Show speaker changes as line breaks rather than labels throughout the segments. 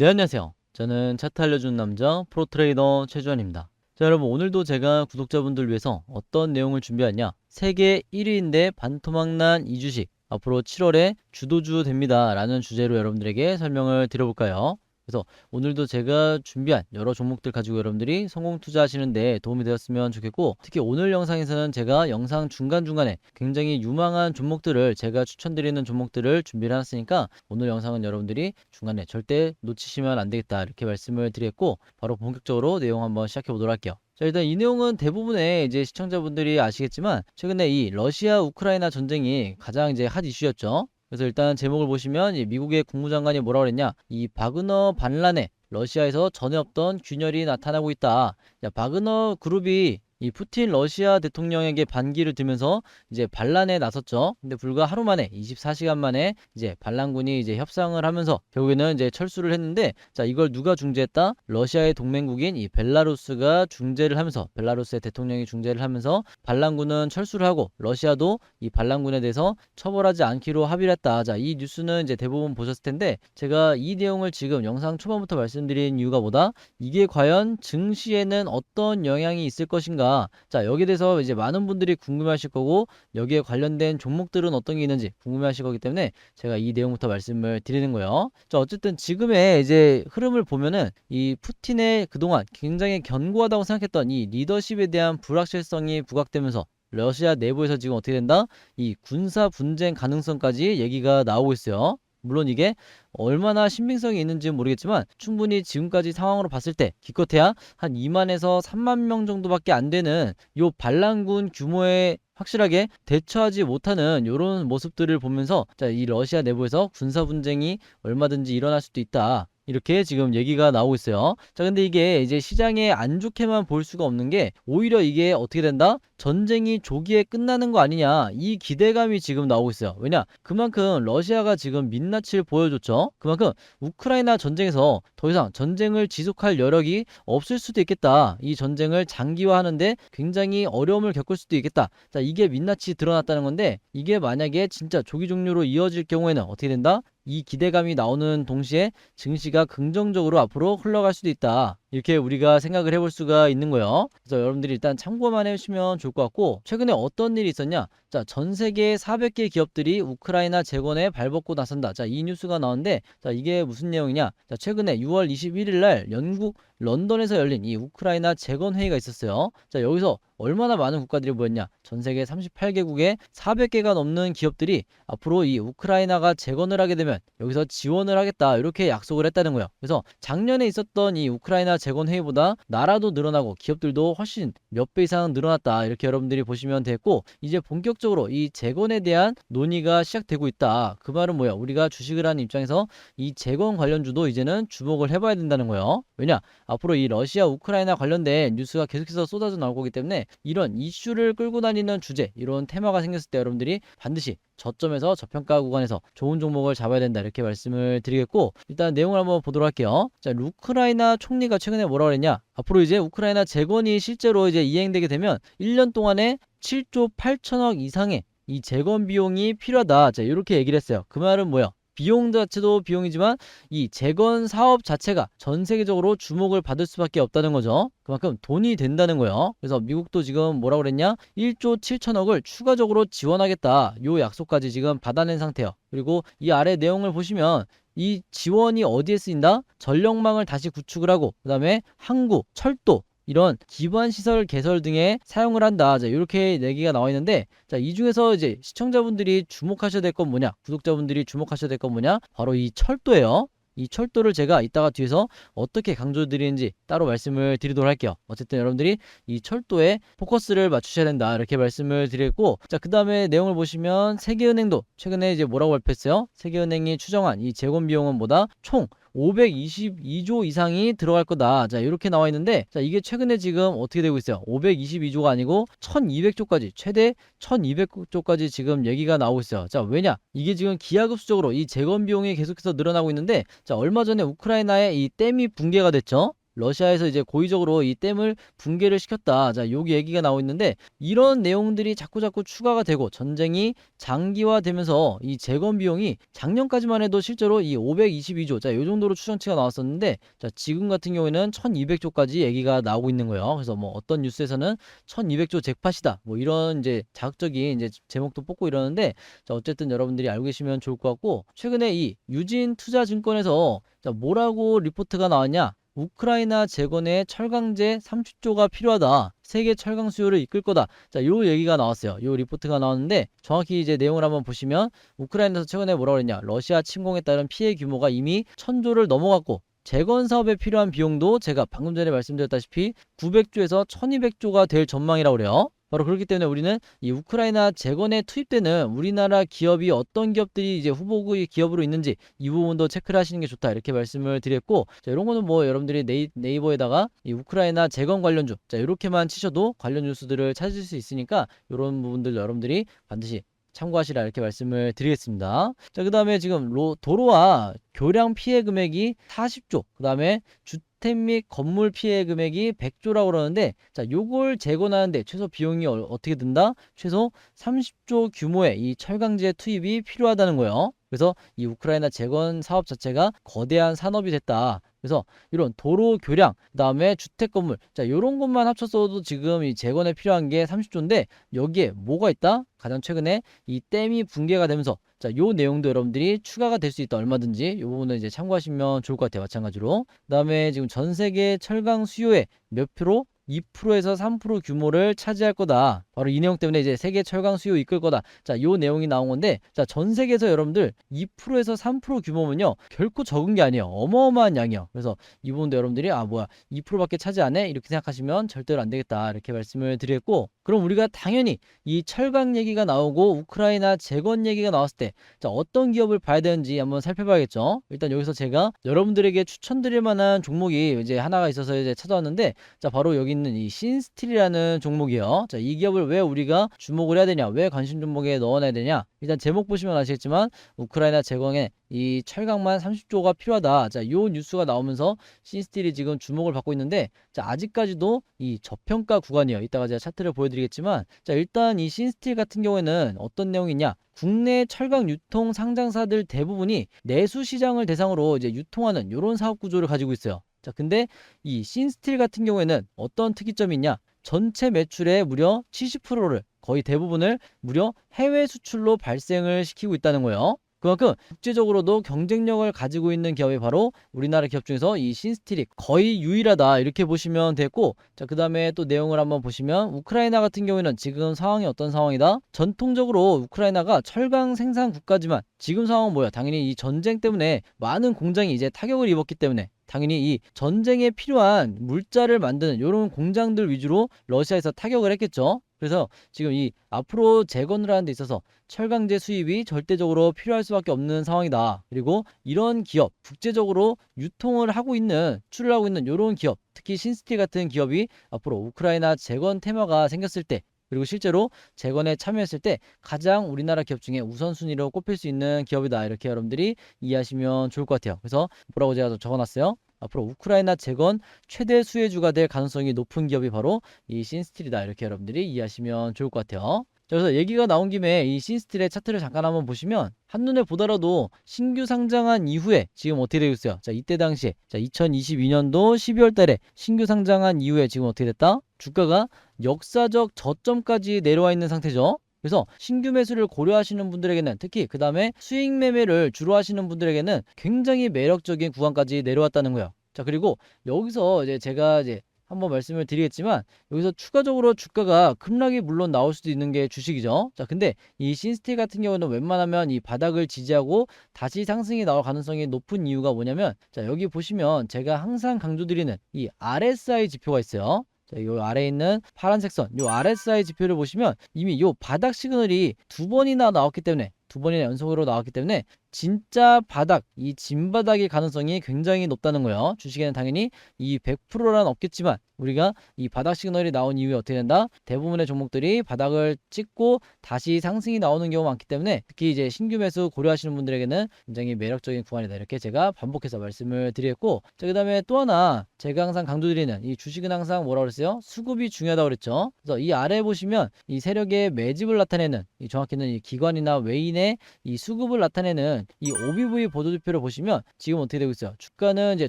네, 안녕하세요. 저는 차트 알려주는 남자 프로트레이더 최주환입니다. 자, 여러분, 오늘도 제가 구독자분들 위해서 어떤 내용을 준비하냐? 세계 1위인데 반토막난 이 주식. 앞으로 7월에 주도주 됩니다. 라는 주제로 여러분들에게 설명을 드려볼까요? 그래서 오늘도 제가 준비한 여러 종목들 가지고 여러분들이 성공 투자하시는데 도움이 되었으면 좋겠고 특히 오늘 영상에서는 제가 영상 중간중간에 굉장히 유망한 종목들을 제가 추천드리는 종목들을 준비를 해놨으니까 오늘 영상은 여러분들이 중간에 절대 놓치시면 안 되겠다 이렇게 말씀을 드렸고 바로 본격적으로 내용 한번 시작해 보도록 할게요. 자, 일단 이 내용은 대부분의 이제 시청자분들이 아시겠지만 최근에 이 러시아 우크라이나 전쟁이 가장 이제 핫 이슈였죠. 그래서 일단 제목을 보시면 이 미국의 국무장관이 뭐라 그랬냐? 이 바그너 반란에 러시아에서 전에 없던 균열이 나타나고 있다. 야, 바그너 그룹이 이 푸틴 러시아 대통령에게 반기를 들면서 이제 반란에 나섰죠. 근데 불과 하루 만에 24시간 만에 이제 반란군이 이제 협상을 하면서 결국에는 이제 철수를 했는데 자 이걸 누가 중재했다? 러시아의 동맹국인 이 벨라루스가 중재를 하면서 벨라루스의 대통령이 중재를 하면서 반란군은 철수를 하고 러시아도 이 반란군에 대해서 처벌하지 않기로 합의를 했다. 자 이 뉴스는 이제 대부분 보셨을 텐데 제가 이 내용을 지금 영상 초반부터 말씀드린 이유가 뭐다? 이게 과연 증시에는 어떤 영향이 있을 것인가? 자, 여기에 대해서 이제 많은 분들이 궁금해하실 거고 여기에 관련된 종목들은 어떤 게 있는지 궁금해하실 거기 때문에 제가 이 내용부터 말씀을 드리는 거예요. 자, 어쨌든 지금의 이제 흐름을 보면은 이 푸틴의 그동안 굉장히 견고하다고 생각했던 이 리더십에 대한 불확실성이 부각되면서 러시아 내부에서 지금 어떻게 된다? 이 군사 분쟁 가능성까지 얘기가 나오고 있어요. 물론 이게 얼마나 신빙성이 있는지는 모르겠지만 충분히 지금까지 상황으로 봤을 때 기껏해야 한 2만에서 3만 명 정도밖에 안 되는 요 반란군 규모의 확실하게 대처하지 못하는 이런 모습들을 보면서 자, 이 러시아 내부에서 군사 분쟁이 얼마든지 일어날 수도 있다. 이렇게 지금 얘기가 나오고 있어요. 자, 근데 이게 이제 시장에 안 좋게만 볼 수가 없는 게 오히려 이게 어떻게 된다? 전쟁이 조기에 끝나는 거 아니냐 이 기대감이 지금 나오고 있어요. 왜냐? 그만큼 러시아가 지금 민낯을 보여줬죠. 그만큼 우크라이나 전쟁에서 더 이상 전쟁을 지속할 여력이 없을 수도 있겠다. 이 전쟁을 장기화하는데 굉장히 어려움을 겪을 수도 있겠다. 자, 이게 민낯이 드러났다는 건데 이게 만약에 진짜 조기 종료로 이어질 경우에는 어떻게 된다? 이 기대감이 나오는 동시에 증시가 긍정적으로 앞으로 흘러갈 수도 있다. 이렇게 우리가 생각을 해볼 수가 있는 거예요. 그래서 여러분들이 일단 참고만 해주시면 좋을 것 같고 최근에 어떤 일이 있었냐? 자, 전 세계 400개 기업들이 우크라이나 재건에 발벗고 나선다. 자, 이 뉴스가 나왔는데 자, 이게 무슨 내용이냐? 자, 최근에 6월 21일 날 영국 런던에서 열린 이 우크라이나 재건 회의가 있었어요. 자, 여기서 얼마나 많은 국가들이 모였냐? 전 세계 38개국에 400개가 넘는 기업들이 앞으로 이 우크라이나가 재건을 하게 되면 여기서 지원을 하겠다. 이렇게 약속을 했다는 거예요. 그래서 작년에 있었던 이 우크라이나 재건 회의보다 나라도 늘어나고 기업들도 훨씬 몇 배 이상 늘어났다. 이렇게 여러분들이 보시면 되고 이제 본격적으로 이 재건에 대한 논의가 시작되고 있다. 그 말은 뭐야? 우리가 주식을 하는 입장에서 이 재건 관련주도 이제는 주목을 해봐야 된다는 거예요. 왜냐? 앞으로 이 러시아 우크라이나 관련된 뉴스가 계속해서 쏟아져 나올 거기 때문에 이런 이슈를 끌고 다니는 주제, 이런 테마가 생겼을 때 여러분들이 반드시 저점에서 저평가 구간에서 좋은 종목을 잡아야 된다 이렇게 말씀을 드리겠고 일단 내용을 한번 보도록 할게요. 자, 우크라이나 총리가 최근에 뭐라 그랬냐? 앞으로 이제 우크라이나 재건이 실제로 이제 이행되게 되면 1년 동안에 7조 8천억 이상의 이 재건 비용이 필요하다. 자, 이렇게 얘기를 했어요. 그 말은 뭐야? 비용 자체도 비용이지만 이 재건 사업 자체가 전 세계적으로 주목을 받을 수밖에 없다는 거죠. 그만큼 돈이 된다는 거예요. 그래서 미국도 지금 뭐라 그랬냐? 1조 7천억을 추가적으로 지원하겠다. 요 약속까지 지금 받아낸 상태예요. 그리고 이 아래 내용을 보시면 이 지원이 어디에 쓰인다? 전력망을 다시 구축을 하고 그다음에 항구, 철도 이런 기반 시설 개설 등에 사용을 한다. 자, 이렇게 얘기가 나와 있는데 자, 이 중에서 이제 시청자분들이 주목하셔야 될 건 뭐냐? 구독자분들이 주목하셔야 될 건 뭐냐? 바로 이 철도예요. 이 철도를 제가 이따가 뒤에서 어떻게 강조드리는지 따로 말씀을 드리도록 할게요. 어쨌든 여러분들이 이 철도에 포커스를 맞추셔야 된다. 이렇게 말씀을 드렸고, 자, 그 다음에 내용을 보시면 세계은행도 최근에 이제 뭐라고 발표했어요? 세계은행이 추정한 이 재건 비용은 뭐다? 총 522조 이상이 들어갈 거다. 자, 이렇게 나와 있는데, 자, 이게 최근에 지금 어떻게 되고 있어요? 522조가 아니고 1200조까지, 최대 1200조까지 지금 얘기가 나오고 있어요. 자, 왜냐? 이게 지금 기하급수적으로 이 재건 비용이 계속해서 늘어나고 있는데, 자, 얼마 전에 우크라이나에 이 댐이 붕괴가 됐죠? 러시아에서 이제 고의적으로 이 댐을 붕괴를 시켰다. 자, 여기 얘기가 나오고 있는데 이런 내용들이 자꾸 자꾸 추가가 되고 전쟁이 장기화되면서 이 재건 비용이 작년까지만 해도 실제로 이 522조, 자, 요 정도로 추정치가 나왔었는데 자, 지금 같은 경우에는 1200조까지 얘기가 나오고 있는 거예요. 그래서 뭐 어떤 뉴스에서는 1200조 잭팟이다. 뭐 이런 이제 자극적인 이제 제목도 뽑고 이러는데 자, 어쨌든 여러분들이 알고 계시면 좋을 것 같고 최근에 이 유진 투자증권에서 자, 뭐라고 리포트가 나왔냐? 우크라이나 재건에 철강제 30조가 필요하다. 세계 철강 수요를 이끌 거다. 자, 요 얘기가 나왔어요. 요 리포트가 나왔는데 정확히 이제 내용을 한번 보시면 우크라이나에서 최근에 뭐라고 그랬냐? 러시아 침공에 따른 피해 규모가 이미 천조를 넘어갔고 재건 사업에 필요한 비용도 제가 방금 전에 말씀드렸다시피 900조에서 1200조가 될 전망이라고 그래요. 바로 그렇기 때문에 우리는 이 우크라이나 재건에 투입되는 우리나라 기업이 어떤 기업들이 이제 후보의 기업으로 있는지 이 부분도 체크를 하시는 게 좋다 이렇게 말씀을 드렸고 자, 이런 거는 뭐 여러분들이 네이, 네이버에다가 이 우크라이나 재건 관련주 자 이렇게만 치셔도 관련 뉴스들을 찾을 수 있으니까 이런 부분들 여러분들이 반드시 참고하시라 이렇게 말씀을 드리겠습니다. 자, 그 다음에 지금 로, 도로와 교량 피해 금액이 40조, 그 다음에 주 택및 건물 피해 금액이 100조라고 그러는데, 자, 요걸 재건하는데 최소 비용이 어, 어떻게 든다? 최소 30조 규모의 이 철강제 투입이 필요하다는 거예요. 그래서 이 우크라이나 재건 사업 자체가 거대한 산업이 됐다. 그래서 이런 도로 교량, 그다음에 주택 건물, 자 이런 것만 합쳤어도 지금 이 재건에 필요한 게 30조인데 여기에 뭐가 있다? 가장 최근에 이 댐이 붕괴가 되면서 자, 요 내용도 여러분들이 추가가 될 수 있다. 얼마든지 요 부분은 이제 참고하시면 좋을 것 같아요. 마찬가지로. 그다음에 지금 전 세계 철강 수요의 몇 프로? 2%에서 3% 규모를 차지할 거다. 바로 이 내용 때문에 이제 세계 철강 수요 이끌 거다. 자, 요 내용이 나온 건데, 자, 전 세계에서 여러분들 2%에서 3% 규모면요, 결코 적은 게 아니에요. 어마어마한 양이요. 그래서 이 부분도 여러분들이 아 뭐야 2%밖에 차지 안 해? 이렇게 생각하시면 절대로 안 되겠다. 이렇게 말씀을 드렸고, 그럼 우리가 당연히 이 철강 얘기가 나오고 우크라이나 재건 얘기가 나왔을 때, 자, 어떤 기업을 봐야 되는지 한번 살펴봐야겠죠. 일단 여기서 제가 여러분들에게 추천드릴 만한 종목이 이제 하나가 있어서 이제 찾아왔는데, 자, 바로 여기 있는 이 신스틸이라는 종목이에요. 자, 이 기업을 왜 우리가 주목을 해야 되냐? 왜 관심 종목에 넣어놔야 되냐? 일단 제목 보시면 아시겠지만 우크라이나 재건에 이 철강만 30조가 필요하다. 자, 요 뉴스가 나오면서 신스틸이 지금 주목을 받고 있는데 자, 아직까지도 이 저평가 구간이에요. 이따가 제가 차트를 보여드리겠지만 자, 일단 이 신스틸 같은 경우에는 어떤 내용이냐? 국내 철강 유통 상장사들 대부분이 내수 시장을 대상으로 이제 유통하는 이런 사업 구조를 가지고 있어요. 자, 근데 이 신스틸 같은 경우에는 어떤 특이점이 있냐? 전체 매출의 무려 70%를 거의 대부분을 무려 해외 수출로 발생을 시키고 있다는 거예요. 그만큼 국제적으로도 경쟁력을 가지고 있는 기업이 바로 우리나라 기업 중에서 이 신스틸이 거의 유일하다 이렇게 보시면 되고 자 그 다음에 또 내용을 한번 보시면 우크라이나 같은 경우에는 지금 상황이 어떤 상황이다 전통적으로 우크라이나가 철강 생산 국가지만 지금 상황은 뭐야 당연히 이 전쟁 때문에 많은 공장이 이제 타격을 입었기 때문에 당연히 이 전쟁에 필요한 물자를 만드는 이런 공장들 위주로 러시아에서 타격을 했겠죠. 그래서 지금 이 앞으로 재건을 하는 데 있어서 철강제 수입이 절대적으로 필요할 수밖에 없는 상황이다. 그리고 이런 기업, 국제적으로 유통을 하고 있는, 출을 하고 있는 이런 기업, 특히 신스틸 같은 기업이 앞으로 우크라이나 재건 테마가 생겼을 때 그리고 실제로 재건에 참여했을 때 가장 우리나라 기업 중에 우선순위로 꼽힐 수 있는 기업이다. 이렇게 여러분들이 이해하시면 좋을 것 같아요. 그래서 뭐라고 제가 적어놨어요? 앞으로 우크라이나 재건 최대 수혜주가 될 가능성이 높은 기업이 바로 이 신스틸이다. 이렇게 여러분들이 이해하시면 좋을 것 같아요. 자, 그래서 얘기가 나온 김에 이 신스틸의 차트를 잠깐 한번 보시면 한눈에 보더라도 신규 상장한 이후에 지금 어떻게 되고 있어요? 자, 이때 당시에 자, 2022년도 12월 달에 신규 상장한 이후에 지금 어떻게 됐다? 주가가 역사적 저점까지 내려와 있는 상태죠. 그래서 신규 매수를 고려하시는 분들에게는 특히 그 다음에 수익 매매를 주로 하시는 분들에게는 굉장히 매력적인 구간까지 내려왔다는 거예요. 자 그리고 여기서 이제 제가 이제 한번 말씀을 드리겠지만 여기서 추가적으로 주가가 급락이 물론 나올 수도 있는 게 주식이죠. 자 근데 이 신스틸 같은 경우는 웬만하면 이 바닥을 지지하고 다시 상승이 나올 가능성이 높은 이유가 뭐냐면 자 여기 보시면 제가 항상 강조드리는 이 RSI 지표가 있어요. 자, 요 아래에 있는 파란색 선, 요 RSI 지표를 보시면 이미 요 바닥 시그널이 두 번이나 나왔기 때문에 두 번이나 연속으로 나왔기 때문에 진짜 바닥, 이 진바닥의 가능성이 굉장히 높다는 거예요. 주식에는 당연히 이 100%란 없겠지만 우리가 이 바닥 시그널이 나온 이후에 어떻게 된다? 대부분의 종목들이 바닥을 찍고 다시 상승이 나오는 경우가 많기 때문에 특히 이제 신규 매수 고려하시는 분들에게는 굉장히 매력적인 구간이다. 이렇게 제가 반복해서 말씀을 드리겠고 자, 그 다음에 또 하나 제가 항상 강조드리는 이 주식은 항상 뭐라 그랬어요? 수급이 중요하다고 그랬죠. 그래서 이 아래에 보시면 이 세력의 매집을 나타내는 이 정확히는 이 기관이나 외인의 이 수급을 나타내는 이 OBV 보조지표를 보시면 지금 어떻게 되고 있어요? 주가는 이제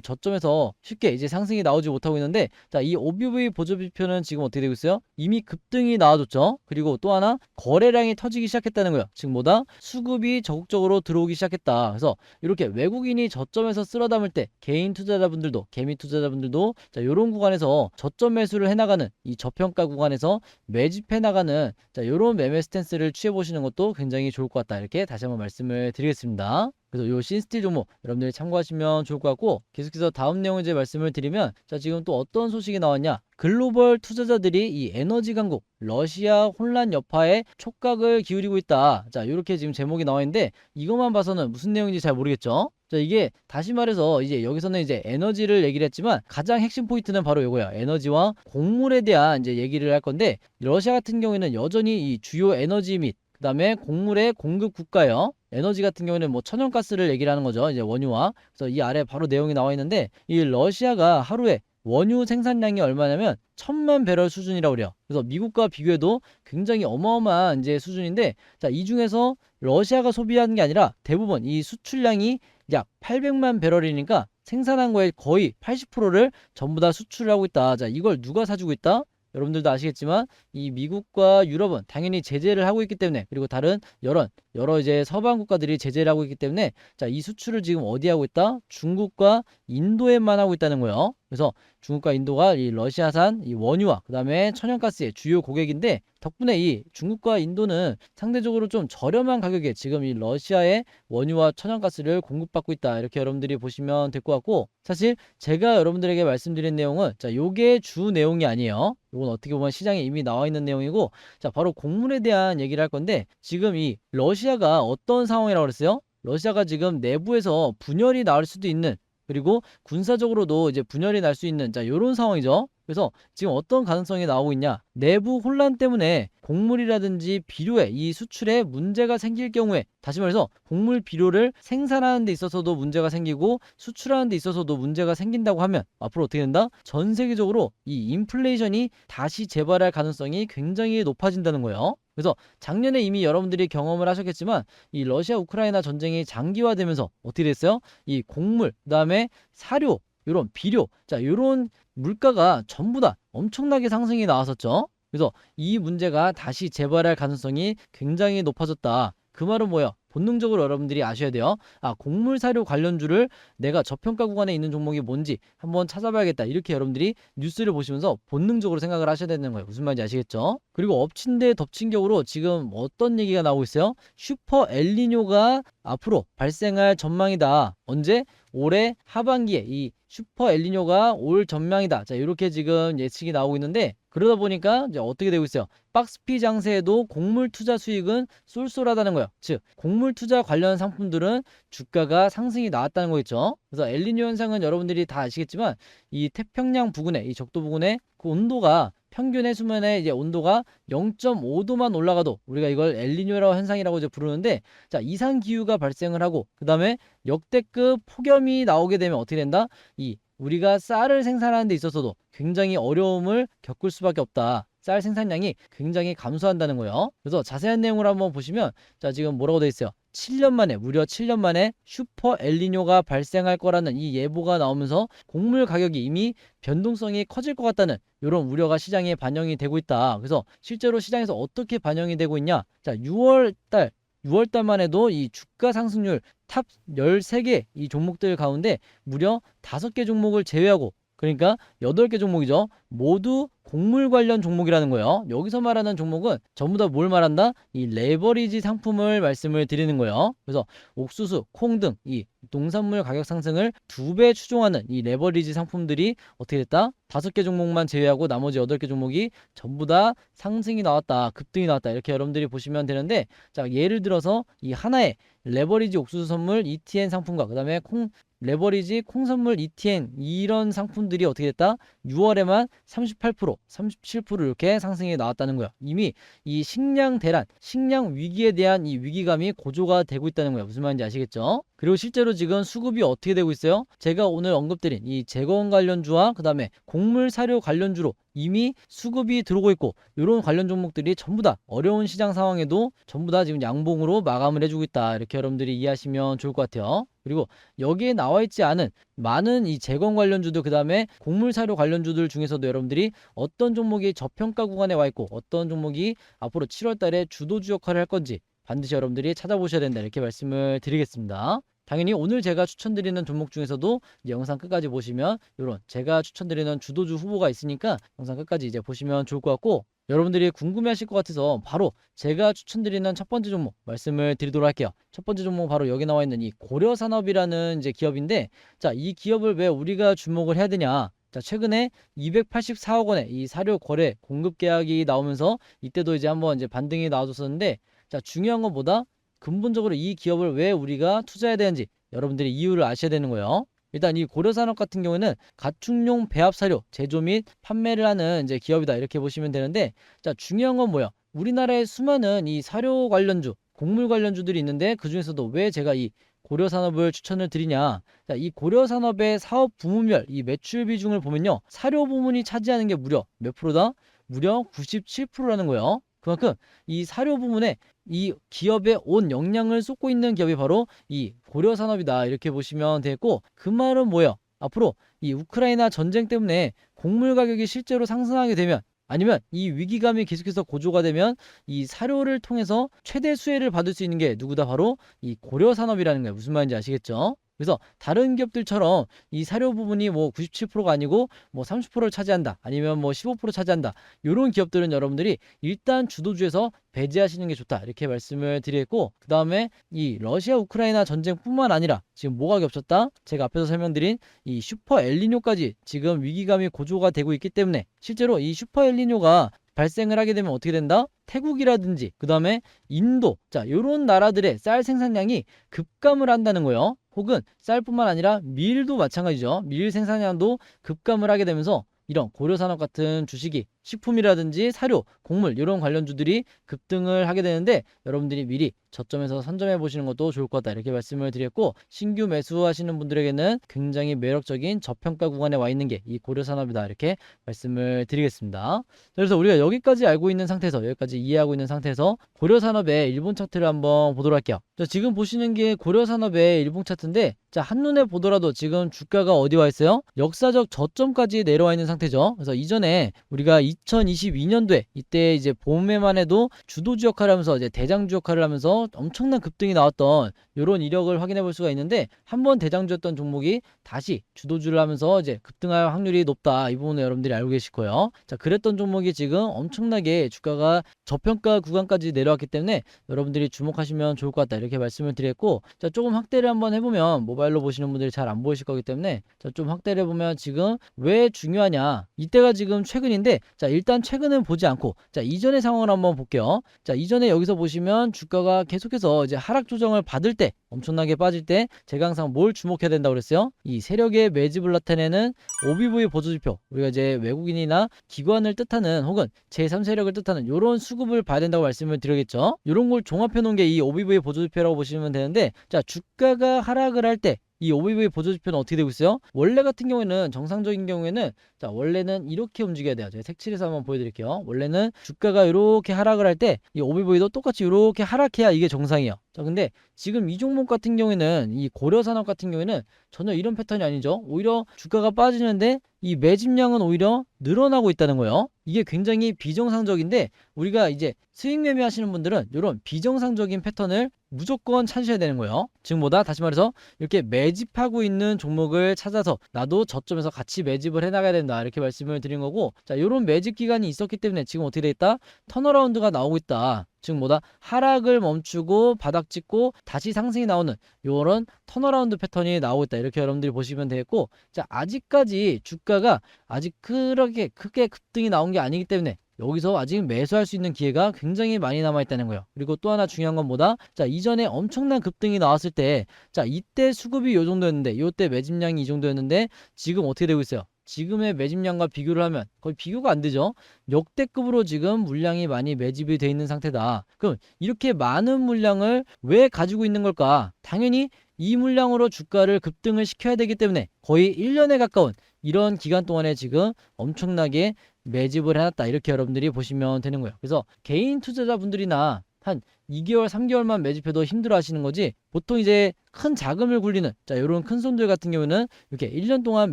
저점에서 쉽게 이제 상승이 나오지 못하고 있는데 자, 이 OBV 보조지표는 지금 어떻게 되고 있어요? 이미 급등이 나와줬죠. 그리고 또 하나 거래량이 터지기 시작했다는 거예요. 지금 뭐다? 수급이 적극적으로 들어오기 시작했다. 그래서 이렇게 외국인이 저점에서 쓸어 담을 때 개인 투자자분들도 개미 투자자분들도 자, 이런 구간에서 저점 매수를 해나가는 이 저평가 구간에서 매집해 나가는 자, 이런 매매 스탠스를 취해 보시는 것도 굉장히 좋을 것 같다. 이렇게 다시 한번 말씀을 드리겠습니다. 그래서 요 신스틸 종목 여러분들이 참고하시면 좋을 것 같고 계속해서 다음 내용 이제 말씀을 드리면 자 지금 또 어떤 소식이 나왔냐? 글로벌 투자자들이 이 에너지 강국 러시아 혼란 여파에 촉각을 기울이고 있다. 자 이렇게 지금 제목이 나와 있는데 이것만 봐서는 무슨 내용인지 잘 모르겠죠? 자 이게 다시 말해서 이제 여기서는 이제 에너지를 얘기를 했지만 가장 핵심 포인트는 바로 이거예요. 에너지와 곡물에 대한 이제 얘기를 할 건데 러시아 같은 경우에는 여전히 이 주요 에너지 및 그 다음에 곡물의 공급 국가요. 에너지 같은 경우에는 뭐 천연가스를 얘기를 하는 거죠. 이제 원유와. 그래서 이 아래 바로 내용이 나와 있는데 이 러시아가 하루에 원유 생산량이 얼마냐면 천만 배럴 수준이라고 그래요. 그래서 미국과 비교해도 굉장히 어마어마한 이제 수준인데 자, 이 중에서 러시아가 소비하는 게 아니라 대부분 이 수출량이 약 800만 배럴이니까 생산한 거의 거의 80%를 전부 다 수출하고 있다. 자, 이걸 누가 사주고 있다? 여러분들도 아시겠지만 이 미국과 유럽은 당연히 제재를 하고 있기 때문에 그리고 다른 여러 여러 이제 서방 국가들이 제재를 하고 있기 때문에 자 이 수출을 지금 어디 하고 있다? 중국과 인도에만 하고 있다는 거예요. 그래서 중국과 인도가 이 러시아산 이 원유와 그다음에 천연가스의 주요 고객인데 덕분에 이 중국과 인도는 상대적으로 좀 저렴한 가격에 지금 이 러시아의 원유와 천연가스를 공급받고 있다. 이렇게 여러분들이 보시면 될 것 같고 사실 제가 여러분들에게 말씀드린 내용은 자 요게 주 내용이 아니에요. 이건 어떻게 보면 시장에 이미 나와 있는 내용이고 자 바로 곡물에 대한 얘기를 할 건데 지금 이 러시아가 어떤 상황이라고 그랬어요? 러시아가 지금 내부에서 분열이 나올 수도 있는 그리고 군사적으로도 이제 분열이 날 수 있는 자 요런 상황이죠. 그래서 지금 어떤 가능성이 나오고 있냐? 내부 혼란 때문에 곡물이라든지 비료에 이 수출에 문제가 생길 경우에 다시 말해서 곡물 비료를 생산하는 데 있어서도 문제가 생기고 수출하는 데 있어서도 문제가 생긴다고 하면 앞으로 어떻게 된다? 전 세계적으로 이 인플레이션이 다시 재발할 가능성이 굉장히 높아진다는 거예요. 그래서 작년에 이미 여러분들이 경험을 하셨겠지만 이 러시아 우크라이나 전쟁이 장기화되면서 어떻게 됐어요? 이 곡물, 그다음에 사료, 요런 비료, 자 요런 물가가 전부 다 엄청나게 상승이 나왔었죠. 그래서 이 문제가 다시 재발할 가능성이 굉장히 높아졌다. 그 말은 뭐예요? 본능적으로 여러분들이 아셔야 돼요. 아, 곡물 사료 관련주를 내가 저평가 구간에 있는 종목이 뭔지 한번 찾아봐야겠다. 이렇게 여러분들이 뉴스를 보시면서 본능적으로 생각을 하셔야 되는 거예요. 무슨 말인지 아시겠죠? 그리고 엎친 데 덮친 격으로 지금 어떤 얘기가 나오고 있어요? 슈퍼 엘니뇨가 앞으로 발생할 전망이다. 언제? 올해 하반기에 이 슈퍼 엘니뇨가 올 전망이다. 자, 이렇게 지금 예측이 나오고 있는데 그러다 보니까 이제 어떻게 되고 있어요? 박스피 장세에도 곡물 투자 수익은 쏠쏠하다는 거예요. 즉, 곡물 투자 관련 상품들은 주가가 상승이 나왔다는 거겠죠. 그래서 엘니뇨 현상은 여러분들이 다 아시겠지만 이 태평양 부근에 이 적도 부근에 그 온도가 평균 해수면의 이제 온도가 0.5도만 올라가도 우리가 이걸 엘니뇨라고 현상이라고 이제 부르는데 자 이상 기후가 발생을 하고 그 다음에 역대급 폭염이 나오게 되면 어떻게 된다? 이 우리가 쌀을 생산하는 데 있어서도 굉장히 어려움을 겪을 수밖에 없다. 쌀 생산량이 굉장히 감소한다는 거예요. 그래서 자세한 내용을 한번 보시면 자 지금 뭐라고 돼 있어요? 7년 만에 무려 7년 만에 슈퍼 엘니뇨가 발생할 거라는 이 예보가 나오면서 곡물 가격이 이미 변동성이 커질 것 같다는 이런 우려가 시장에 반영이 되고 있다. 그래서 실제로 시장에서 어떻게 반영이 되고 있냐? 자, 6월 달 6월 달만 해도 이 주가 상승률 탑 13개 이 종목들 가운데 무려 5개 종목을 제외하고 그러니까 8개 종목이죠. 모두 곡물 관련 종목이라는 거예요. 여기서 말하는 종목은 전부 다 뭘 말한다? 이 레버리지 상품을 말씀을 드리는 거예요. 그래서 옥수수, 콩 등 이 농산물 가격 상승을 두 배 추종하는 이 레버리지 상품들이 어떻게 됐다? 다섯 개 종목만 제외하고 나머지 여덟 개 종목이 전부 다 상승이 나왔다, 급등이 나왔다 이렇게 여러분들이 보시면 되는데 자 예를 들어서 이 하나의 레버리지 옥수수 선물 ETN 상품과 그 다음에 콩 레버리지 콩선물 ETN 이런 상품들이 어떻게 됐다? 6월에만 38%, 37% 이렇게 상승이 나왔다는 거야. 이미 이 식량 대란, 식량 위기에 대한 이 위기감이 고조가 되고 있다는 거야. 무슨 말인지 아시겠죠? 그리고 실제로 지금 수급이 어떻게 되고 있어요? 제가 오늘 언급드린 이 재건 관련주와 그 다음에 곡물 사료 관련주로 이미 수급이 들어오고 있고 이런 관련 종목들이 전부 다 어려운 시장 상황에도 전부 다 지금 양봉으로 마감을 해주고 있다 이렇게 여러분들이 이해하시면 좋을 것 같아요. 그리고 여기에 나와 있지 않은 많은 이 재건 관련주들 그 다음에 곡물 사료 관련주들 중에서도 여러분들이 어떤 종목이 저평가 구간에 와 있고 어떤 종목이 앞으로 7월 달에 주도주 역할을 할 건지 반드시 여러분들이 찾아보셔야 된다 이렇게 말씀을 드리겠습니다. 당연히 오늘 제가 추천드리는 종목 중에서도 영상 끝까지 보시면 이런 제가 추천드리는 주도주 후보가 있으니까 영상 끝까지 이제 보시면 좋을 것 같고 여러분들이 궁금해하실 것 같아서 바로 제가 추천드리는 첫 번째 종목 말씀을 드리도록 할게요. 첫 번째 종목 바로 여기 나와 있는 이 고려산업이라는 이제 기업인데 자 이 기업을 왜 우리가 주목을 해야 되냐? 자 최근에 284억 원의 이 사료 거래 공급 계약이 나오면서 이때도 이제 한번 이제 반등이 나와줬었는데 자 중요한 것보다 근본적으로 이 기업을 왜 우리가 투자해야 되는지 여러분들이 이유를 아셔야 되는 거예요. 일단 이 고려산업 같은 경우에는 가축용 배합 사료 제조 및 판매를 하는 이제 기업이다 이렇게 보시면 되는데 자 중요한 건 뭐야? 우리나라에 수많은 이 사료 관련주, 곡물 관련주들이 있는데 그 중에서도 왜 제가 이 고려산업을 추천을 드리냐? 자, 이 고려산업의 사업 부문별 이 매출 비중을 보면요, 사료 부문이 차지하는 게 무려 몇 프로다? 무려 97%라는 거예요. 그만큼 이 사료 부문에 이 기업의 온 역량을 쏟고 있는 기업이 바로 이 고려 산업이다 이렇게 보시면 되겠고 그 말은 뭐예요? 앞으로 이 우크라이나 전쟁 때문에 곡물 가격이 실제로 상승하게 되면 아니면 이 위기감이 계속해서 고조가 되면 이 사료를 통해서 최대 수혜를 받을 수 있는 게 누구다 바로 이 고려 산업이라는 거예요. 무슨 말인지 아시겠죠? 그래서 다른 기업들처럼 이 사료 부분이 뭐 97%가 아니고 뭐 30%를 차지한다 아니면 뭐 15% 차지한다 이런 기업들은 여러분들이 일단 주도주에서 배제하시는 게 좋다 이렇게 말씀을 드리겠고 그 다음에 이 러시아 우크라이나 전쟁뿐만 아니라 지금 뭐가 겹쳤다 제가 앞에서 설명드린 이 슈퍼 엘니뇨까지 지금 위기감이 고조가 되고 있기 때문에 실제로 이 슈퍼 엘니뇨가 발생을 하게 되면 어떻게 된다? 태국이라든지 그 다음에 인도 자 요런 나라들의 쌀 생산량이 급감을 한다는 거예요. 혹은 쌀뿐만 아니라 밀도 마찬가지죠. 밀 생산량도 급감을 하게 되면서 이런 고려산업 같은 주식이 식품이라든지 사료, 곡물 이런 관련주들이 급등을 하게 되는데 여러분들이 미리 저점에서 선점해 보시는 것도 좋을 것 같다 이렇게 말씀을 드렸고 신규 매수하시는 분들에게는 굉장히 매력적인 저평가 구간에 와 있는 게 이 고려산업이다 이렇게 말씀을 드리겠습니다. 그래서 우리가 여기까지 알고 있는 상태에서 여기까지 이해하고 있는 상태에서 고려산업의 일본 차트를 한번 보도록 할게요. 자, 지금 보시는 게 고려산업의 일본 차트인데 자 한눈에 보더라도 지금 주가가 어디 와 있어요? 역사적 저점까지 내려와 있는 상태죠. 그래서 이전에 우리가 2022년도에 이때 이제 봄에만 해도 주도주 역할을 하면서 이제 대장주 역할을 하면서 엄청난 급등이 나왔던 이런 이력을 확인해 볼 수가 있는데 한 번 대장주였던 종목이 다시 주도주를 하면서 이제 급등할 확률이 높다. 이 부분은 여러분들이 알고 계실 거예요. 자 그랬던 종목이 지금 엄청나게 주가가 저평가 구간까지 내려왔기 때문에 여러분들이 주목하시면 좋을 것 같다. 이렇게 말씀을 드렸고 자 조금 확대를 한번 해보면 모바일로 보시는 분들이 잘 안 보이실 거기 때문에 자 좀 확대를 해보면 지금 왜 중요하냐? 이때가 지금 최근인데 자 일단 최근은 보지 않고 자 이전의 상황을 한번 볼게요. 자 이전에 여기서 보시면 주가가 계속해서 이제 하락 조정을 받을 때 엄청나게 빠질 때 제가 항상 뭘 주목해야 된다고 그랬어요? 이 세력의 매집을 나타내는 OBV 보조지표 우리가 이제 외국인이나 기관을 뜻하는 혹은 제3세력을 뜻하는 이런 수급을 봐야 된다고 말씀을 드리겠죠. 이런 걸 종합해 놓은 게 이 OBV 보조지표라고 보시면 되는데 자 주가가 하락을 할때 이 OBV 보조지표는 어떻게 되고 있어요? 원래 같은 경우에는 정상적인 경우에는 자 원래는 이렇게 움직여야 돼요. 제가 색칠해서 한번 보여드릴게요. 원래는 주가가 이렇게 하락을 할 때이 OBV도 똑같이 이렇게 하락해야 이게 정상이에요. 자 근데 지금 이 종목 같은 경우에는 이 고려산업 같은 경우에는 전혀 이런 패턴이 아니죠. 오히려 주가가 빠지는데 이 매집량은 오히려 늘어나고 있다는 거예요. 이게 굉장히 비정상적인데 우리가 이제 스윙 매매 하시는 분들은 이런 비정상적인 패턴을 무조건 찾으셔야 되는 거예요. 지금 뭐다? 다시 말해서 이렇게 매집하고 있는 종목을 찾아서 나도 저점에서 같이 매집을 해나가야 된다. 이렇게 말씀을 드린 거고 자, 요런 매집 기간이 있었기 때문에 지금 어떻게 돼 있다? 턴어라운드가 나오고 있다. 즉 뭐다? 하락을 멈추고 바닥 찍고 다시 상승이 나오는 요런 턴어라운드 패턴이 나오고 있다. 이렇게 여러분들이 보시면 되겠고 자, 아직까지 주가가 아직 그렇게 크게 급등이 나온 게 아니기 때문에 여기서 아직 매수할 수 있는 기회가 굉장히 많이 남아 있다는 거예요. 그리고 또 하나 중요한 건 뭐다? 자, 이전에 엄청난 급등이 나왔을 때, 자, 이때 수급이 요 정도였는데, 요때 매집량이 이 정도였는데, 지금 어떻게 되고 있어요? 지금의 매집량과 비교를 하면 거의 비교가 안 되죠. 역대급으로 지금 물량이 많이 매집이 돼 있는 상태다. 그럼 이렇게 많은 물량을 왜 가지고 있는 걸까? 당연히 이 물량으로 주가를 급등을 시켜야 되기 때문에 거의 1년에 가까운 이런 기간 동안에 지금 엄청나게 매집을 해놨다. 이렇게 여러분들이 보시면 되는 거예요. 그래서 개인 투자자분들이나 한 2개월, 3개월만 매집해도 힘들어 하시는 거지 보통 이제 큰 자금을 굴리는 자, 요런 큰 손들 같은 경우는 이렇게 1년 동안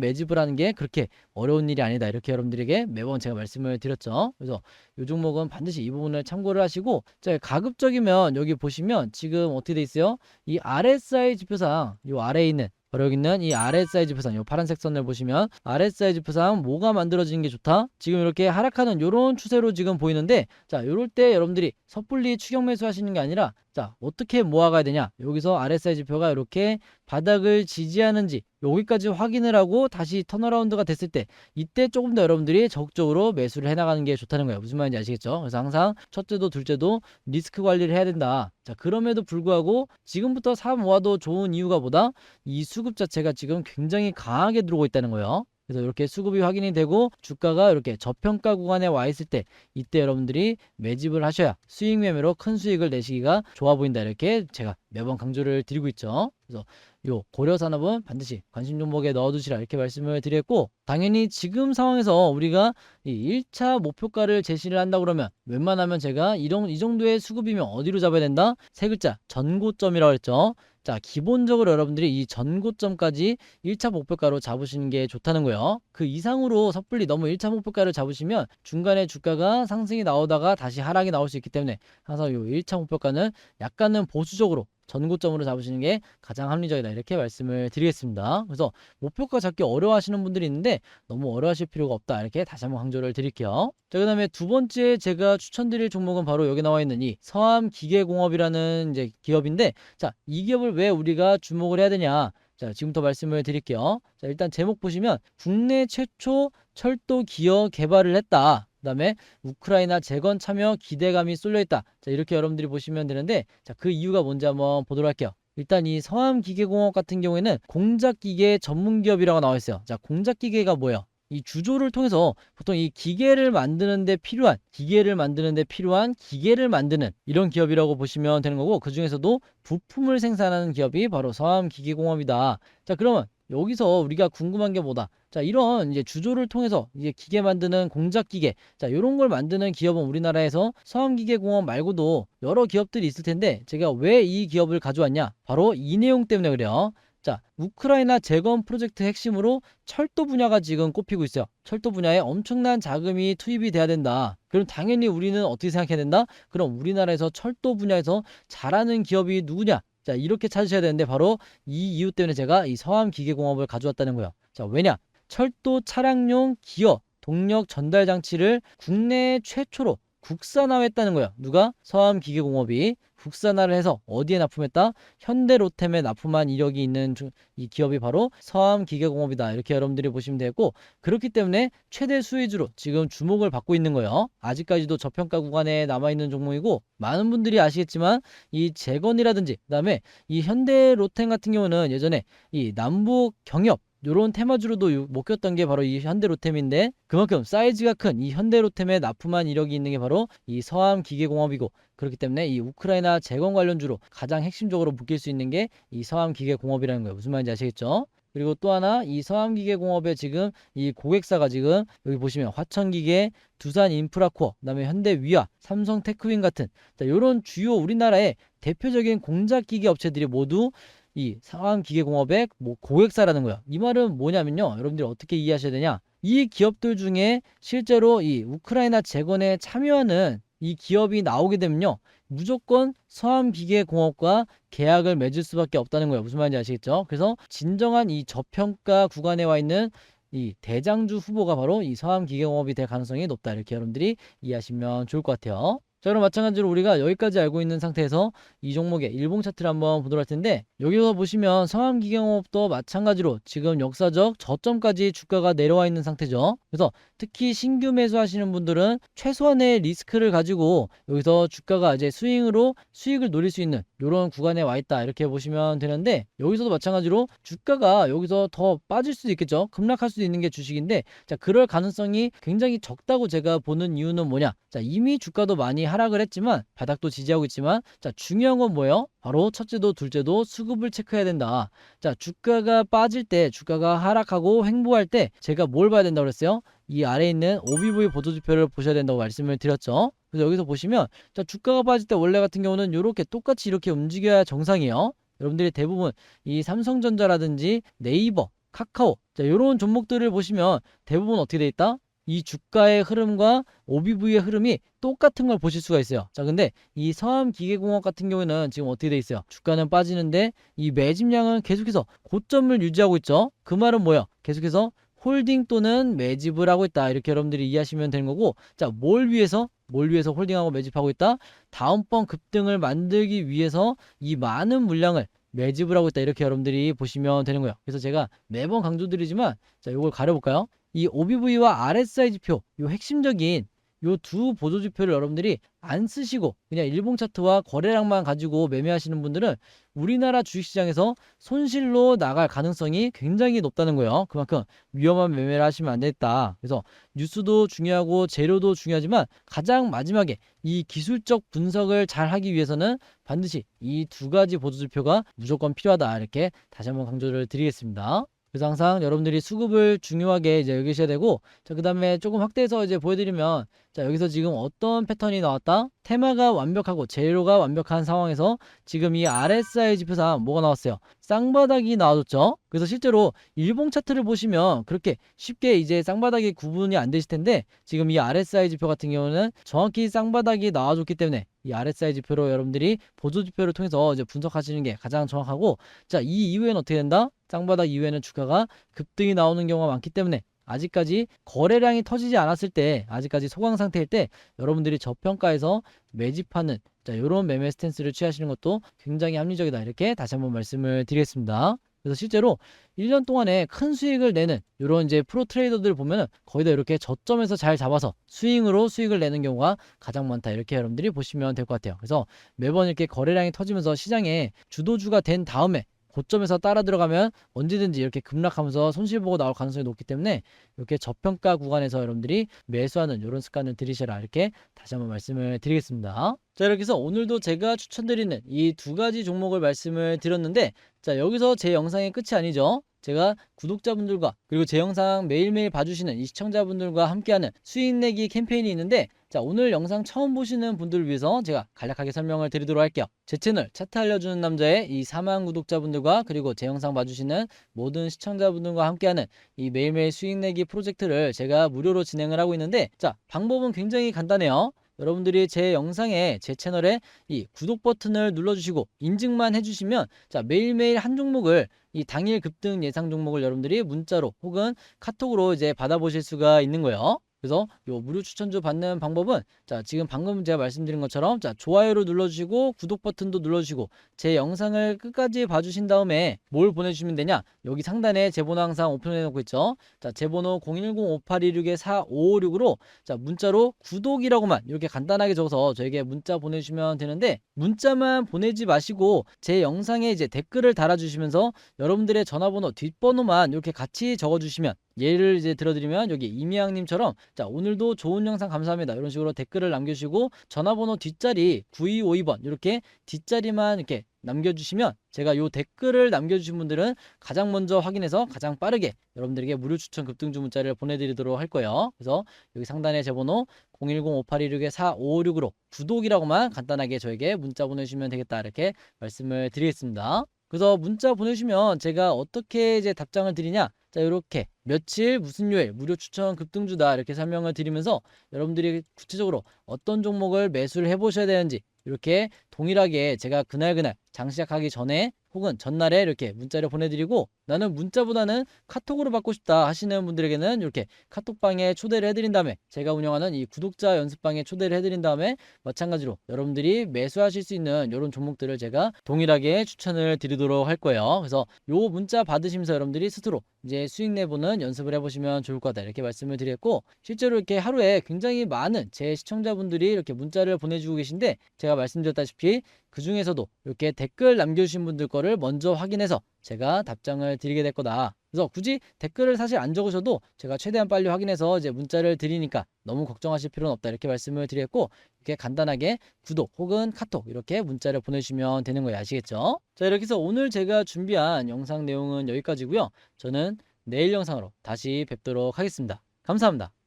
매집을 하는 게 그렇게 어려운 일이 아니다. 이렇게 여러분들에게 매번 제가 말씀을 드렸죠. 그래서 요 종목은 반드시 이 부분을 참고를 하시고 자, 가급적이면 여기 보시면 지금 어떻게 돼 있어요? 이 RSI 지표상 요 아래에 있는 바로 여기 있는 이 RSI 지표상, 요 파란색 선을 보시면 RSI 지표상 뭐가 만들어지는 게 좋다? 지금 이렇게 하락하는 요런 추세로 지금 보이는데 자, 요럴 때 여러분들이 섣불리 추격 매수 하시는 게 아니라 자, 어떻게 모아가야 되냐? 여기서 RSI 지표가 이렇게 바닥을 지지하는지 여기까지 확인을 하고 다시 턴어라운드가 됐을 때 이때 조금 더 여러분들이 적극적으로 매수를 해나가는 게 좋다는 거예요. 무슨 말인지 아시겠죠? 그래서 항상 첫째도 둘째도 리스크 관리를 해야 된다. 자, 그럼에도 불구하고 지금부터 사 모아도 좋은 이유가 뭐다? 이 수급 자체가 지금 굉장히 강하게 들어오고 있다는 거예요. 그래서 이렇게 수급이 확인이 되고 주가가 이렇게 저평가 구간에 와 있을 때 이때 여러분들이 매집을 하셔야 수익 매매로 큰 수익을 내시기가 좋아 보인다 이렇게 제가 매번 강조를 드리고 있죠. 그래서 요 고려 산업은 반드시 관심 종목에 넣어두시라 이렇게 말씀을 드렸고 당연히 지금 상황에서 우리가 이 1차 목표가를 제시를 한다 그러면 웬만하면 제가 이런 이 정도의 수급이면 어디로 잡아야 된다? 세 글자 전고점이라고 했죠. 자, 기본적으로 여러분들이 이 전고점까지 1차 목표가로 잡으시는 게 좋다는 거예요. 그 이상으로 섣불리 너무 1차 목표가를 잡으시면 중간에 주가가 상승이 나오다가 다시 하락이 나올 수 있기 때문에 항상 요 1차 목표가는 약간은 보수적으로 전고점으로 잡으시는 게 가장 합리적이다 이렇게 말씀을 드리겠습니다. 그래서 목표가 잡기 어려워하시는 분들이 있는데 너무 어려워하실 필요가 없다 이렇게 다시 한번 강조를 드릴게요. 자 그다음에 두 번째 제가 추천드릴 종목은 바로 여기 나와 있는 이 서암 기계공업이라는 이제 기업인데 자 이 기업을 왜 우리가 주목을 해야 되냐? 자, 지금부터 말씀을 드릴게요. 자, 일단 제목 보시면 국내 최초 철도 기어 개발을 했다. 그다음에 우크라이나 재건 참여 기대감이 쏠려 있다. 자, 이렇게 여러분들이 보시면 되는데 자, 그 이유가 뭔지 한번 보도록 할게요. 일단 이 서암기계공업 같은 경우에는 공작기계 전문 기업이라고 나와 있어요. 자, 공작기계가 뭐예요? 이 주조를 통해서 보통 이 기계를 만드는 데 필요한 기계를 만드는 데 필요한 기계를 만드는 이런 기업이라고 보시면 되는 거고 그 중에서도 부품을 생산하는 기업이 바로 서암기계공업이다. 자, 그러면 여기서 우리가 궁금한 게 뭐다? 자, 이런 이제 주조를 통해서 이제 기계 만드는 공작 기계, 자, 이런 걸 만드는 기업은 우리나라에서 서암기계공업 말고도 여러 기업들이 있을 텐데 제가 왜 이 기업을 가져왔냐? 바로 이 내용 때문에 그래요. 자, 우크라이나 재건 프로젝트 핵심으로 철도 분야가 지금 꼽히고 있어요. 철도 분야에 엄청난 자금이 투입이 돼야 된다. 그럼 당연히 우리는 어떻게 생각해야 된다? 그럼 우리나라에서 철도 분야에서 잘하는 기업이 누구냐? 자, 이렇게 찾으셔야 되는데 바로 이 이유 때문에 제가 이 서암 기계공업을 가져왔다는 거예요. 자, 왜냐? 철도 차량용 기어 동력 전달 장치를 국내 최초로 국산화했다는 거예요. 누가? 서암 기계공업이 국산화를 해서 어디에 납품했다? 현대로템에 납품한 이력이 있는 이 기업이 바로 서암기계공업이다. 이렇게 여러분들이 보시면 되고 그렇기 때문에 최대 수혜주로 지금 주목을 받고 있는 거예요. 아직까지도 저평가 구간에 남아있는 종목이고 많은 분들이 아시겠지만 이 재건이라든지 그다음에 이 현대로템 같은 경우는 예전에 이 남북 경협 요런 테마주로도 먹혔던 게 바로 이 현대로템인데 그만큼 사이즈가 큰 이 현대로템에 납품한 이력이 있는 게 바로 이 서암 기계공업이고 그렇기 때문에 이 우크라이나 재건 관련주로 가장 핵심적으로 묶일 수 있는 게 이 서암 기계공업이라는 거예요. 무슨 말인지 아시겠죠? 그리고 또 하나 이 서암기계공업의 지금 이 고객사가 지금 여기 보시면 화천기계, 두산인프라코어, 그다음에 현대위아, 삼성테크윈 같은 자, 요런 주요 우리나라의 대표적인 공작기계 업체들이 모두 이 상황기계공업의 뭐 고객사라는 거예요. 이 말은 뭐냐면요. 여러분들이 어떻게 이해하셔야 되냐? 이 기업들 중에 실제로 이 우크라이나 재건에 참여하는 이 기업이 나오게 되면요. 무조건 서암기계공업과 계약을 맺을 수밖에 없다는 거예요. 무슨 말인지 아시겠죠? 그래서 진정한 이 저평가 구간에 와 있는 이 대장주 후보가 바로 이 서암기계공업이 될 가능성이 높다. 이렇게 여러분들이 이해하시면 좋을 것 같아요. 자, 그럼 마찬가지로 우리가 여기까지 알고 있는 상태에서 이 종목의 일봉 차트를 한번 보도록 할 텐데 여기서 보시면 성함기경업도 마찬가지로 지금 역사적 저점까지 주가가 내려와 있는 상태죠. 그래서 특히 신규 매수하시는 분들은 최소한의 리스크를 가지고 여기서 주가가 이제 스윙으로 수익을 노릴 수 있는 이런 구간에 와 있다 이렇게 보시면 되는데 여기서도 마찬가지로 주가가 여기서 더 빠질 수도 있겠죠. 급락할 수도 있는 게 주식인데 자 그럴 가능성이 굉장히 적다고 제가 보는 이유는 뭐냐? 자 이미 주가도 많이 하락을 했지만 바닥도 지지하고 있지만 자 중요한 건 뭐예요? 바로 첫째도 둘째도 수급을 체크해야 된다. 자 주가가 빠질 때 주가가 하락하고 횡보할 때 제가 뭘 봐야 된다고 그랬어요? 이 아래에 있는 OBV 보조지표를 보셔야 된다고 말씀을 드렸죠. 그래서 여기서 보시면 자 주가가 빠질 때 원래 같은 경우는 이렇게 똑같이 이렇게 움직여야 정상이에요. 여러분들이 대부분 이 삼성전자라든지 네이버, 카카오 자 이런 종목들을 보시면 대부분 어떻게 돼 있다? 이 주가의 흐름과 OBV의 흐름이 똑같은 걸 보실 수가 있어요. 자, 근데 이 서암기계공업 같은 경우에는 지금 어떻게 돼 있어요? 주가는 빠지는데 이 매집량은 계속해서 고점을 유지하고 있죠. 그 말은 뭐예요? 계속해서 홀딩 또는 매집을 하고 있다. 이렇게 여러분들이 이해하시면 되는 거고, 자, 뭘 위해서? 뭘 위해서 홀딩하고 매집하고 있다? 다음번 급등을 만들기 위해서 이 많은 물량을 매집을 하고 있다. 이렇게 여러분들이 보시면 되는 거예요. 그래서 제가 매번 강조드리지만, 자, 이걸 가려볼까요? 이 OBV와 RSI 지표, 요 핵심적인 요 두 보조 지표를 여러분들이 안 쓰시고 그냥 일봉 차트와 거래량만 가지고 매매하시는 분들은 우리나라 주식시장에서 손실로 나갈 가능성이 굉장히 높다는 거예요. 그만큼 위험한 매매를 하시면 안 되겠다. 그래서 뉴스도 중요하고 재료도 중요하지만 가장 마지막에 이 기술적 분석을 잘 하기 위해서는 반드시 이 두 가지 보조 지표가 무조건 필요하다. 이렇게 다시 한번 강조를 드리겠습니다. 그래서 항상 여러분들이 수급을 중요하게 이제 여기셔야 되고 자 그 다음에 조금 확대해서 이제 보여드리면 자 여기서 지금 어떤 패턴이 나왔다? 테마가 완벽하고 재료가 완벽한 상황에서 지금 이 RSI 지표상 뭐가 나왔어요? 쌍바닥이 나와줬죠? 그래서 실제로 일봉 차트를 보시면 그렇게 쉽게 이제 쌍바닥이 구분이 안 되실 텐데 지금 이 RSI 지표 같은 경우는 정확히 쌍바닥이 나와줬기 때문에 이 RSI 지표로 여러분들이 보조 지표를 통해서 이제 분석하시는 게 가장 정확하고 자 이 이후에는 어떻게 된다? 쌍바닥 이후에는 주가가 급등이 나오는 경우가 많기 때문에 아직까지 거래량이 터지지 않았을 때 아직까지 소강 상태일 때 여러분들이 저평가에서 매집하는 자 이런 매매 스탠스를 취하시는 것도 굉장히 합리적이다 이렇게 다시 한번 말씀을 드리겠습니다. 그래서 실제로 1년 동안에 큰 수익을 내는 이런 이제 프로 트레이더들 보면은 거의 다 이렇게 저점에서 잘 잡아서 스윙으로 수익을 내는 경우가 가장 많다 이렇게 여러분들이 보시면 될 것 같아요. 그래서 매번 이렇게 거래량이 터지면서 시장에 주도주가 된 다음에 고점에서 따라 들어가면 언제든지 이렇게 급락하면서 손실 보고 나올 가능성이 높기 때문에 이렇게 저평가 구간에서 여러분들이 매수하는 이런 습관을 들이셔라 이렇게 다시 한번 말씀을 드리겠습니다. 자 이렇게 해서 오늘도 제가 추천드리는 이 두 가지 종목을 말씀을 드렸는데 자 여기서 제 영상의 끝이 아니죠. 제가 구독자분들과 그리고 제 영상 매일매일 봐주시는 이 시청자분들과 함께하는 수익 내기 캠페인이 있는데 자 오늘 영상 처음 보시는 분들을 위해서 제가 간략하게 설명을 드리도록 할게요. 제 채널 차트 알려주는 남자의 이 4만 구독자분들과 그리고 제 영상 봐주시는 모든 시청자분들과 함께하는 이 매일매일 수익 내기 프로젝트를 제가 무료로 진행을 하고 있는데 자 방법은 굉장히 간단해요 여러분들이 제 영상에 제 채널에 이 구독 버튼을 눌러주시고 인증만 해주시면 자 매일매일 한 종목을 이 당일 급등 예상 종목을 여러분들이 문자로 혹은 카톡으로 이제 받아보실 수가 있는 거예요. 그래서 요 무료 추천주 받는 방법은 자 지금 방금 제가 말씀드린 것처럼 자 좋아요를 눌러주시고 구독 버튼도 눌러주시고 제 영상을 끝까지 봐주신 다음에 뭘 보내주시면 되냐? 여기 상단에 제 번호 항상 오픈해 놓고 있죠? 자제 번호 010-5826-4556으로 자 문자로 구독이라고만 이렇게 간단하게 적어서 저에게 문자 보내주시면 되는데 문자만 보내지 마시고 제 영상에 이제 댓글을 달아주시면서 여러분들의 전화번호 뒷번호만 이렇게 같이 적어주시면 예를 이제 들어드리면 여기 이미양님처럼 자 오늘도 좋은 영상 감사합니다. 이런 식으로 댓글을 남겨주시고 전화번호 뒷자리 9252번 이렇게 뒷자리만 이렇게 남겨주시면 제가 요 댓글을 남겨주신 분들은 가장 먼저 확인해서 가장 빠르게 여러분들에게 무료 추천 급등주 문자를 보내드리도록 할 거예요. 그래서 여기 상단에 제 번호 010-5826-4556으로 구독이라고만 간단하게 저에게 문자 보내주시면 되겠다 이렇게 말씀을 드리겠습니다 그래서 문자 보내주시면 제가 어떻게 이제 답장을 드리냐? 자 이렇게 며칠 무슨 요일 무료 추천 급등주다 이렇게 설명을 드리면서 여러분들이 구체적으로 어떤 종목을 매수를 해보셔야 되는지 이렇게 동일하게 제가 그날그날 장 시작하기 전에 혹은 전날에 이렇게 문자를 보내드리고 나는 문자보다는 카톡으로 받고 싶다 하시는 분들에게는 이렇게 카톡방에 초대를 해드린 다음에 제가 운영하는 이 구독자 연습방에 초대를 해드린 다음에 마찬가지로 여러분들이 매수하실 수 있는 이런 종목들을 제가 동일하게 추천을 드리도록 할 거예요. 그래서 요 문자 받으시면서 여러분들이 스스로 이제 수익 내보는 연습을 해보시면 좋을 것 같다 이렇게 말씀을 드렸고 실제로 이렇게 하루에 굉장히 많은 제 시청자분들이 이렇게 문자를 보내주고 계신데 제가 말씀드렸다시피 그 중에서도 이렇게 댓글 남겨주신 분들 거를 먼저 확인해서 제가 답장을 드리게 될 거다. 그래서 굳이 댓글을 사실 안 적으셔도 제가 최대한 빨리 확인해서 이제 문자를 드리니까 너무 걱정하실 필요는 없다 이렇게 말씀을 드렸고 이렇게 간단하게 구독 혹은 카톡 이렇게 문자를 보내주시면 되는 거예요 아시겠죠? 자 이렇게 해서 오늘 제가 준비한 영상 내용은 여기까지고요. 저는 내일 영상으로 다시 뵙도록 하겠습니다. 감사합니다.